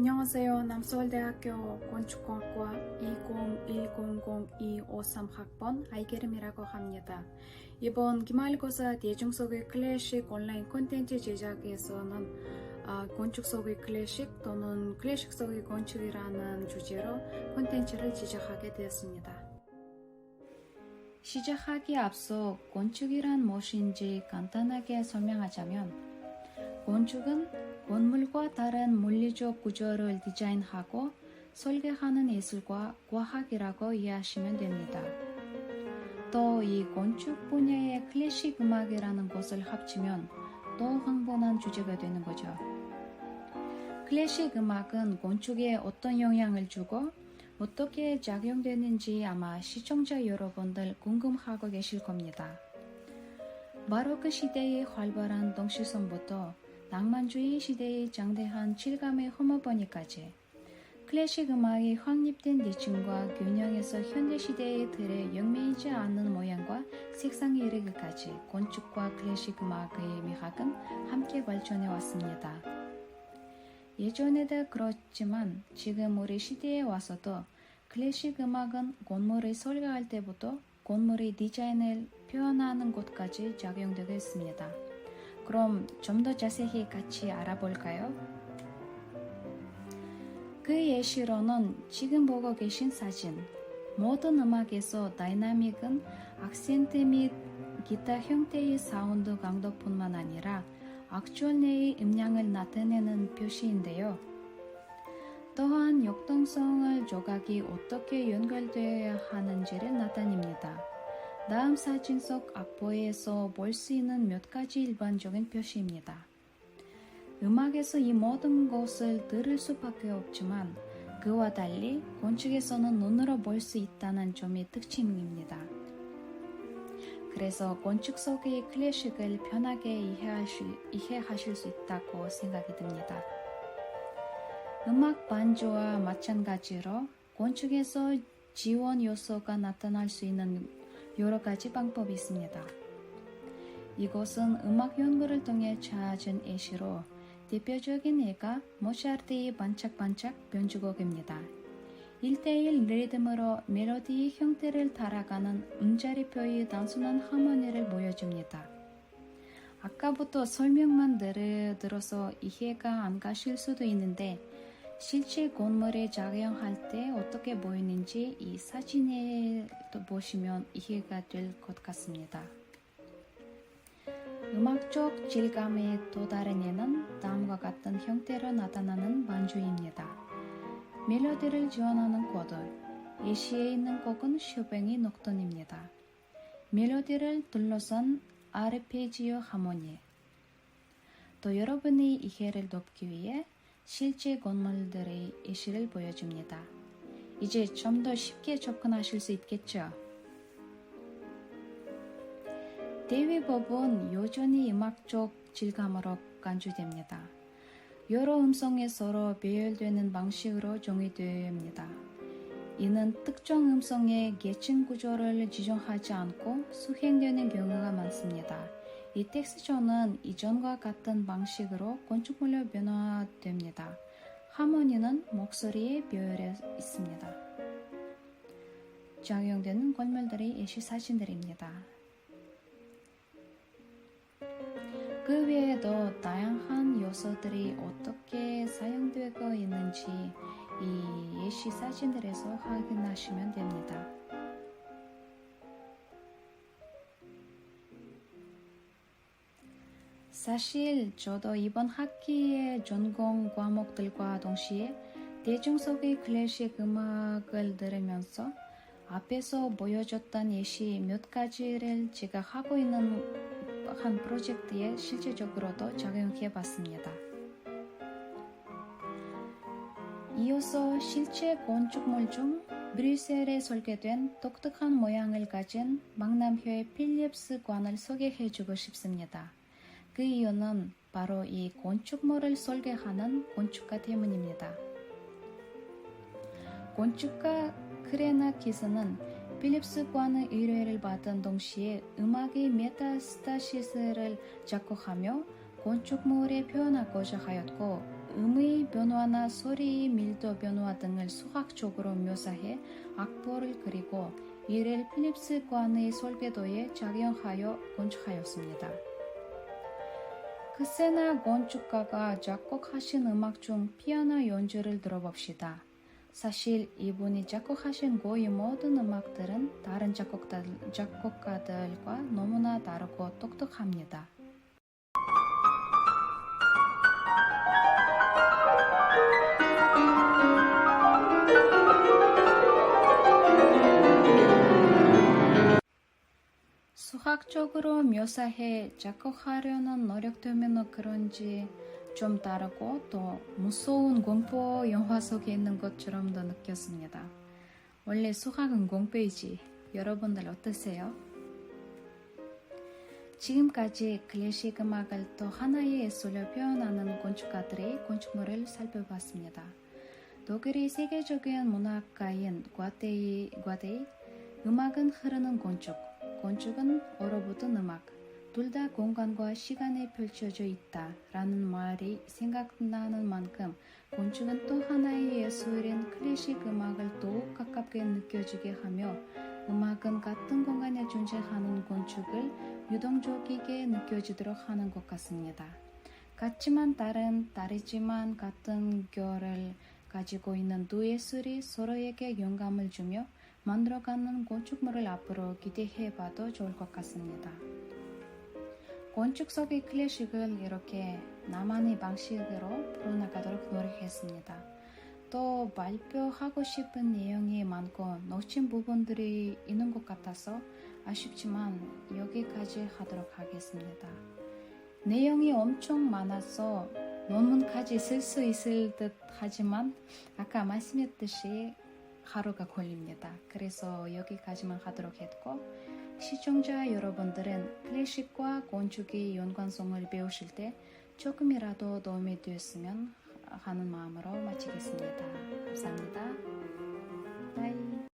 안녕하세요. 남서울대학교 건축공학과 20100253학번 아이게름이라고 합니다. 이번 기말고사 대중 속의 클래식 온라인 콘텐츠 제작에서는 아, 건축 속의 클래식 또는 클래식 속의 건축이라는 주제로 콘텐츠를 제작하게 되었습니다. 시작하기 앞서 건축이란 무엇인지 간단하게 설명하자면 건축은 건물과 다른 물리적 구조를 디자인하고 설계하는 예술과 과학이라고 이해하시면 됩니다. 또 이 건축 분야의 클래식 음악이라는 것을 합치면 더 흥분한 주제가 되는 거죠. 클래식 음악은 건축에 어떤 영향을 주고 어떻게 작용되는지 아마 시청자 여러분들 궁금하고 계실 겁니다. 바로크 시대의 활발한 동시선부터 낭만주의 시대의 장대한 질감의 허머버니까지 클래식 음악이 확립된 대칭과 균형에서 현대 시대의 틀에 영매이지 않는 모양과 색상에 이르기까지 건축과 클래식 음악의 미학은 함께 발전해 왔습니다. 예전에도 그렇지만 지금 우리 시대에 와서도 클래식 음악은 건물을 설계할 때부터 건물의 디자인을 표현하는 곳까지 작용되고 있습니다. 그럼 좀 더 자세히 같이 알아볼까요? 그 예시로는 지금 보고 계신 사진, 모든 음악에서 다이나믹은 악센트 및 기타 형태의 사운드 강도뿐만 아니라 악주얼 내의 음량을 나타내는 표시인데요. 또한 역동성을 조각이 어떻게 연결되어야 하는지를 나타냅니다. 다음 사진 속 악보에서 볼 수 있는 몇 가지 일반적인 표시입니다. 음악에서 이 모든 것을 들을 수밖에 없지만 그와 달리 건축에서는 눈으로 볼 수 있다는 점이 특징입니다. 그래서 건축 속의 클래식을 편하게 이해하실, 이해하실 수 있다고 생각이 듭니다. 음악 반주와 마찬가지로 건축에서 지원 요소가 나타날 수 있는 여러 가지 방법이 있습니다. 이것은 음악 연구를 통해 찾은 예시로 대표적인 예가 모차르트의 반짝반짝 변주곡입니다. 1대1 리듬으로 멜로디의 형태를 따라가는 음자리표의 단순한 하모니를 보여줍니다. 아까부터 설명만 들어서 이해가 안 가실 수도 있는데 실제 건물에 작용할 때 어떻게 보이는지 이 사진에 보시면 이해가 될 것 같습니다. 음악적 질감의 또 다른 예는 다음과 같은 형태로 나타나는 반주입니다. 멜로디를 지원하는 코드, 예시에 있는 곡은 쇼뱅의 녹턴입니다. 멜로디를 둘러싼 아르페지오 하모니. 또 여러분의 이해를 돕기 위해 실제 건물들의 예시를 보여줍니다. 이제 좀 더 쉽게 접근하실 수 있겠죠? 대위법은 여전히 음악적 질감으로 간주됩니다. 여러 음성이 서로 배열되는 방식으로 정의됩니다. 이는 특정 음성의 계층 구조를 지정하지 않고 수행되는 경우가 많습니다. 이 텍스처는 이전과 같은 방식으로 건축물로 변화됩니다. 하모니는 목소리에 배열해 있습니다. 적용되는 건물들의 예시 사진들입니다. 그 외에도 다양한 요소들이 어떻게 사용되고 있는지 이 예시 사진들에서 확인하시면 됩니다. 사실 저도 이번 학기의 전공 과목들과 동시에 대중속의 클래식 음악을 들으면서 앞에서 보여줬던 예시 몇 가지를 제가 하고 있는 한 프로젝트에 실질적으로도 적용해 봤습니다. 이어서 실제 건축물 중 브뤼셀에 설계된 독특한 모양을 가진 망남효의 필립스 관을 소개해 주고 싶습니다. 그 이유는 바로 이 건축물을 설계하는 건축가 때문입니다. 건축가 크레나 키스는 필립스관의 의뢰를 받은 동시에 음악의 메타스타시스를 작곡하며 건축물에 표현하고자 하였고 음의 변화나 소리의 밀도 변화 등을 수학적으로 묘사해 악보를 그리고 이를 필립스관의 설계도에 작용하여 건축하였습니다. 크세나 건축가가 작곡하신 음악 중 피아노 연주를 들어봅시다. 사실 이분이 작곡하신 거의 모든 음악들은 다른 작곡가들, 작곡가들과 너무나 다르고 똑똑합니다. 수학적으로 묘사해 작곡하려는 노력 때문에 그런지 좀 다르고 또 무서운 공포 영화 속에 있는 것처럼도 느꼈습니다. 원래 수학은 공포이지. 여러분들 어떠세요? 지금까지 클래식 음악을 또 하나의 예술로 표현하는 건축가들의 건축물을 살펴봤습니다. 독일의 세계적인 문학가인 과테이, 과테이 음악은 흐르는 건축, 건축은 얼어붙은 음악, 둘 다 공간과 시간에 펼쳐져 있다 라는 말이 생각나는 만큼 건축은 또 하나의 예술인 클래식 음악을 더욱 가깝게 느껴지게 하며 음악은 같은 공간에 존재하는 건축을 유동적이게 느껴지도록 하는 것 같습니다. 같지만 다른, 다르지만 같은 결을 가지고 있는 두 예술이 서로에게 영감을 주며 만들어가는 건축물을 앞으로 기대해봐도 좋을 것 같습니다. 건축 속의 클래식을 이렇게 나만의 방식으로 풀어나가도록 노력했습니다. 또 발표하고 싶은 내용이 많고 놓친 부분들이 있는 것 같아서 아쉽지만 여기까지 하도록 하겠습니다. 내용이 엄청 많아서 논문까지 쓸 수 있을 듯 하지만 아까 말씀했듯이 하루가 걸립니다. 그래서 여기까지만 하도록 했고 시청자 여러분들은 클래식과 건축의 연관성을 배우실 때 조금이라도 도움이 되었으면 하는 마음으로 마치겠습니다. 감사합니다.